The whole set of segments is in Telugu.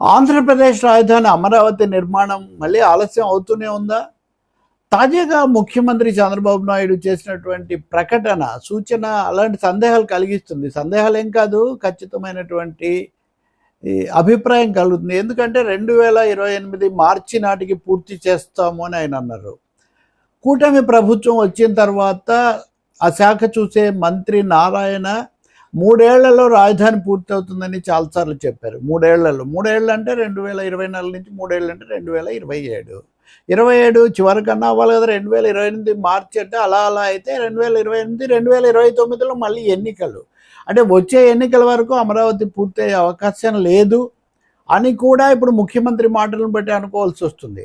ఆంధ్రప్రదేశ్ రాజధాని అమరావతి నిర్మాణం మళ్ళీ ఆలస్యం అవుతూనే ఉందా? తాజాగా ముఖ్యమంత్రి చంద్రబాబు నాయుడు చేసినటువంటి ప్రకటన సూచన అలాంటి సందేహాలు కలిగిస్తుంది. సందేహాలు ఏం కాదు ఖచ్చితమైనటువంటి అభిప్రాయం కలుగుతుంది. ఎందుకంటే రెండు వేల ఇరవై ఎనిమిది మార్చి నాటికి పూర్తి చేస్తాము అని ఆయన అన్నారు. కూటమి ప్రభుత్వం వచ్చిన తర్వాత ఆ శాఖ చూసే మంత్రి నారాయణ మూడేళ్ళలో రాజధాని పూర్తవుతుందని చాలాసార్లు చెప్పారు. మూడేళ్ళలో. మూడేళ్ళు అంటే రెండు వేల ఇరవై నాలుగు నుంచి మూడేళ్ళు అంటే రెండు వేల ఇరవై ఏడు. ఇరవై ఏడు చివరికన్నా అవ్వాలి కదా రెండు వేల ఇరవై ఎనిమిది మార్చి అంటే అలా అలా అయితే రెండు వేల ఇరవై ఎనిమిది రెండు వేల ఇరవై తొమ్మిదిలో మళ్ళీ ఎన్నికలు. అంటే వచ్చే ఎన్నికల వరకు అమరావతి పూర్తయ్యే అవకాశం లేదు. అని కూడా ఇప్పుడు ముఖ్యమంత్రి మాటలను బట్టి అనుకోవాల్సి వస్తుంది.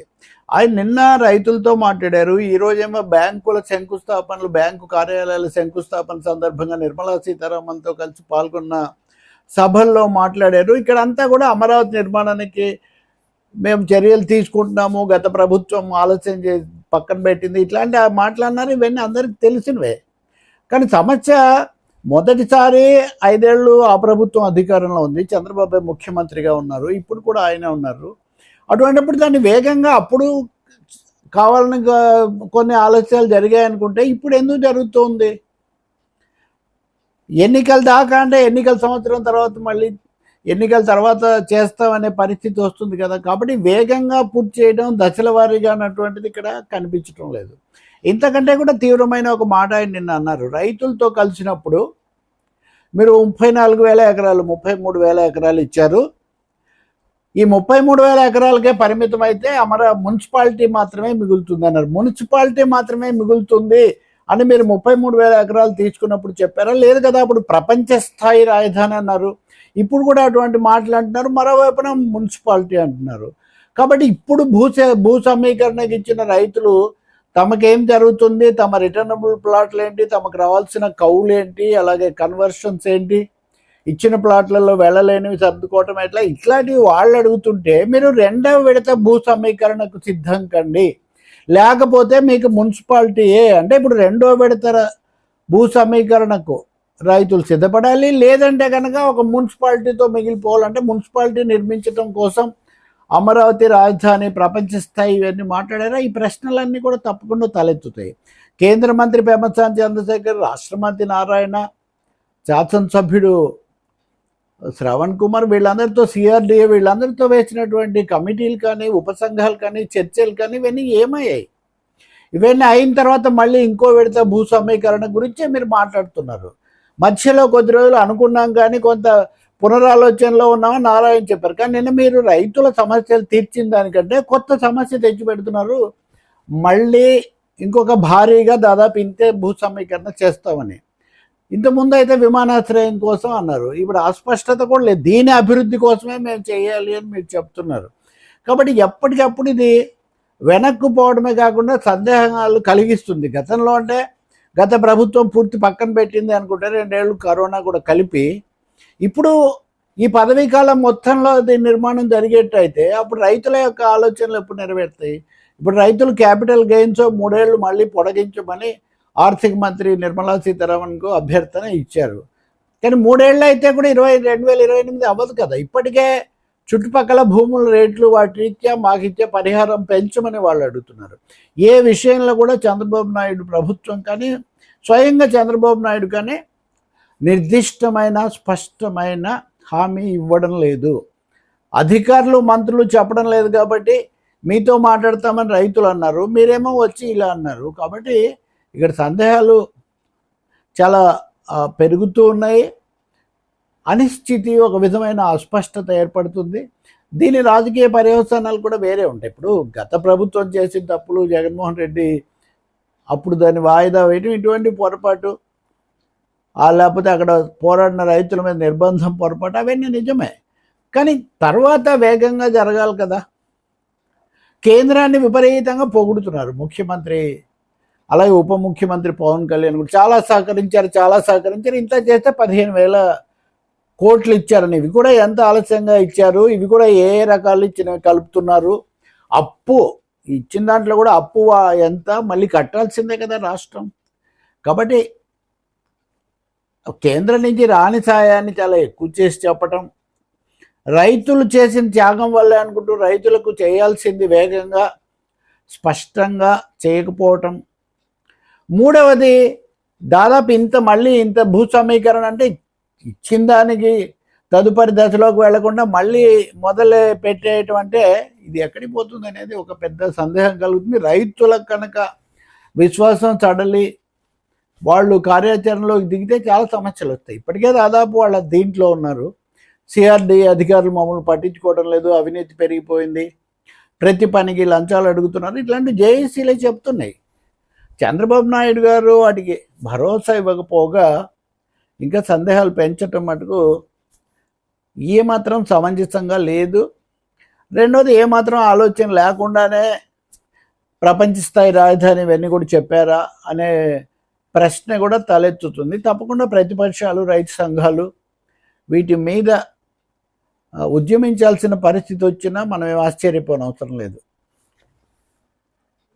ఆయన నిన్న రైతులతో మాట్లాడారు. ఈరోజు ఏమో బ్యాంకుల శంకుస్థాపనలు బ్యాంకు కార్యాలయాల శంకుస్థాపన సందర్భంగా నిర్మలా సీతారామన్తో కలిసి పాల్గొన్న సభల్లో మాట్లాడారు. ఇక్కడ అంతా కూడా అమరావతి నిర్మాణానికి మేము చర్యలు తీసుకుంటున్నాము. గత ప్రభుత్వం ఆలస్యం చే పక్కన పెట్టింది. ఇట్లాంటి మాట్లాడినారు ఇవన్నీ అందరికి తెలిసినవే. కానీ సమస్య మొదటిసారి ఐదేళ్ళు ఆ ప్రభుత్వం అధికారంలో ఉంది. చంద్రబాబు ముఖ్యమంత్రిగా ఉన్నారు. ఇప్పుడు కూడా ఆయన ఉన్నారు. అటువంటిప్పుడు దాన్ని వేగంగా అప్పుడు కావాలని కొన్ని ఆలస్యాలు జరిగాయి అనుకుంటే ఇప్పుడు ఎందుకు జరుగుతుంది? ఎన్నికల దాకా అంటే ఎన్నికల సంవత్సరం తర్వాత మళ్ళీ ఎన్నికల తర్వాత చేస్తామనే పరిస్థితి వస్తుంది కదా. కాబట్టి వేగంగా పూర్తి చేయడం దశల వారీగా అన్నటువంటిది ఇక్కడ కనిపించడం లేదు. ఇంతకంటే కూడా తీవ్రమైన ఒక మాట ఆయన నిన్న అన్నారు. రైతులతో కలిసినప్పుడు మీరు ముప్పై నాలుగు వేల ఎకరాలు ముప్పై మూడు వేల ఎకరాలు ఇచ్చారు. ఈ ముప్పై మూడు వేల ఎకరాలకే పరిమితం అయితే అమర మున్సిపాలిటీ మాత్రమే మిగులుతుంది అన్నారు. మున్సిపాలిటీ మాత్రమే మిగులుతుంది అని మీరు ముప్పై మూడు వేల ఎకరాలు తీసుకున్నప్పుడు చెప్పారా? లేదు కదా అప్పుడు ప్రపంచ స్థాయి రాజధాని అన్నారు. ఇప్పుడు కూడా అటువంటి మాటలు అంటున్నారు మరోవైపున మున్సిపాలిటీ అంటున్నారు. కాబట్టి ఇప్పుడు భూ భూ సమీకరణకి ఇచ్చిన రైతులు తమకేం జరుగుతుంది? తమ రిటర్నబుల్ ప్లాట్లు ఏంటి తమకు రావాల్సిన కౌలు ఏంటి అలాగే కన్వర్షన్స్ ఏంటి? ఇచ్చిన ప్లాట్లలో వెళ్ళలేనివి సర్దుకోవటం ఎట్లా? ఇట్లాంటివి వాళ్ళు అడుగుతుంటే మీరు రెండవ విడత భూ సమీకరణకు సిద్ధం కండి. లేకపోతే మీకు మున్సిపాలిటీయే అంటే ఇప్పుడు రెండో విడత భూ సమీకరణకు రైతులు సిద్ధపడాలి. లేదంటే కనుక ఒక మున్సిపాలిటీతో మిగిలిపోవాలంటే మున్సిపాలిటీ నిర్మించడం కోసం అమరావతి రాజధాని ప్రపంచ స్థాయి ఇవన్నీ మాట్లాడారా? ఈ ప్రశ్నలన్నీ కూడా తప్పకుండా తలెత్తుతాయి. కేంద్ర మంత్రి పెమ్మసాని చంద్రశేఖర్ రాష్ట్ర మంత్రి నారాయణ శాసనసభ్యుడు శ్రవణ్ కుమార్ వీళ్ళందరితో సిఆర్డిఏ వీళ్ళందరితో వేసినటువంటి కమిటీలు కానీ ఉపసంఘాలు కానీ చర్చలు కానీ ఇవన్నీ ఏమయ్యాయి? ఇవన్నీ అయిన తర్వాత మళ్ళీ ఇంకో విడత భూ సమీకరణ గురించే మీరు మాట్లాడుతున్నారు. మధ్యలో కొద్ది రోజులు అనుకున్నాం కానీ కొంత పునరాలోచనలో ఉన్నామని నారాయణ చెప్పారు. కానీ నిన్న మీరు రైతుల సమస్యలు తీర్చిన దానికంటే కొత్త సమస్య తెచ్చి పెడుతున్నారు. మళ్ళీ ఇంకొక భారీగా దాదాపు ఇంతే భూ సమీకరణ చేస్తామని ఇంతకుముందు అయితే విమానాశ్రయం కోసం అన్నారు. ఇప్పుడు అస్పష్టత కూడా లేదు. దీని అభివృద్ధి కోసమే మేము చేయాలి అని మీరు చెప్తున్నారు. కాబట్టి ఎప్పటికప్పుడు ఇది వెనక్కు పోవడమే కాకుండా సందేహాలు కలిగిస్తుంది. గతంలో అంటే గత ప్రభుత్వం పూర్తి పక్కన పెట్టింది అనుకుంటే రెండేళ్ళు కరోనా కూడా కలిపి ఇప్పుడు ఈ పదవీ కాలం మొత్తంలో దీని నిర్మాణం జరిగేట్టయితే అప్పుడు రైతుల యొక్క ఆలోచనలు ఎప్పుడు నెరవేరుతాయి? ఇప్పుడు రైతులు క్యాపిటల్ గెయిన్స్ మూడేళ్ళు మళ్ళీ పొడిగించమని ఆర్థిక మంత్రి నిర్మలా సీతారామన్కు అభ్యర్థన ఇచ్చారు. కానీ మూడేళ్ళు అయితే కూడా ఇరవై రెండు వేల ఇరవై ఎనిమిది అవ్వదు కదా? ఇప్పటికే చుట్టుపక్కల భూముల రేట్లు వాటి రీత్యా మాకు ఇచ్చే పరిహారం పెంచమని వాళ్ళు అడుగుతున్నారు. ఏ విషయంలో కూడా చంద్రబాబు నాయుడు ప్రభుత్వం కానీ స్వయంగా చంద్రబాబు నాయుడు కానీ నిర్దిష్టమైన స్పష్టమైన హామీ ఇవ్వడం లేదు. అధికారులు మంత్రులు చెప్పడం లేదు కాబట్టి మీతో మాట్లాడతామని రైతులు అన్నారు. మీరేమో వచ్చి ఇలా అన్నారు. కాబట్టి ఇక్కడ సందేహాలు చాలా పెరుగుతూ ఉన్నాయి. అనిశ్చితి ఒక విధమైన అస్పష్టత ఏర్పడుతుంది. దీని రాజకీయ పర్యవసానాలు కూడా వేరే ఉంటాయి. ఇప్పుడు గత ప్రభుత్వం చేసిన తప్పులు జగన్మోహన్ రెడ్డి అప్పుడు దాన్ని వాయిదా వేయడం ఇటువంటి పొరపాటు ఆ లేకపోతే అక్కడ పోరాడిన రైతుల మీద నిర్బంధం పొరపాటు అవన్నీ నిజమే. కానీ తర్వాత వేగంగా జరగాలి కదా. కేంద్రాన్ని విపరీతంగా పొగుడుతున్నారు ముఖ్యమంత్రి అలాగే ఉప ముఖ్యమంత్రి పవన్ కళ్యాణ్ కూడా చాలా సహకరించారు చాలా సహకరించారు. ఇంత చేస్తే పదిహేను వేల కోట్లు ఇచ్చారని. ఇవి కూడా ఎంత ఆలస్యంగా ఇచ్చారు? ఇవి కూడా ఏ రకాలు ఇచ్చినవి కలుపుతున్నారు? అప్పు ఇచ్చిన దాంట్లో కూడా అప్పు ఎంత? మళ్ళీ కట్టాల్సిందే కదా రాష్ట్రం. కాబట్టి కేంద్రం నుంచి రాని సాయాన్ని చాలా ఎక్కువ చేసి చెప్పటం రైతులు చేసిన త్యాగం వల్లే అనుకుంటూ రైతులకు చేయాల్సింది వేగంగా స్పష్టంగా చేయకపోవటం. మూడవది దాదాపు ఇంత మళ్ళీ ఇంత భూ సమీకరణ అంటే ఇచ్చిన దానికి తదుపరి దశలోకి వెళ్ళకుండా మళ్ళీ మొదలు పెట్టేయటం అంటే ఇది ఎక్కడికి పోతుంది అనేది ఒక పెద్ద సందేహం కలుగుతుంది. రైతులకు కనుక విశ్వాసం చడలి వాళ్ళు కార్యాచరణలోకి దిగితే చాలా సమస్యలు వస్తాయి. ఇప్పటికే దాదాపు వాళ్ళ దీంట్లో ఉన్నారు. సిఆర్డి అధికారులు మమ్మల్ని పట్టించుకోవడం లేదు అవినీతి పెరిగిపోయింది ప్రతి పనికి లంచాలు అడుగుతున్నారు. ఇట్లాంటి జేఏసీలే చెప్తున్నాయి. చంద్రబాబు నాయుడు గారు వాటికి భరోసా ఇవ్వకపోగా ఇంకా సందేహాలు పెంచటం మటుకు ఏమాత్రం సమంజసంగా లేదు. రెండోది ఏమాత్రం ఆలోచన లేకుండానే ప్రపంచ స్థాయి రాజధాని ఇవన్నీ కూడా చెప్పారా అనే ప్రశ్న కూడా తలెత్తుతుంది. తప్పకుండా ప్రతిపక్షాలు రైతు సంఘాలు వీటి మీద ఉద్యమించాల్సిన పరిస్థితి వచ్చినా మనం ఏం ఆశ్చర్యపోనవసరం లేదు.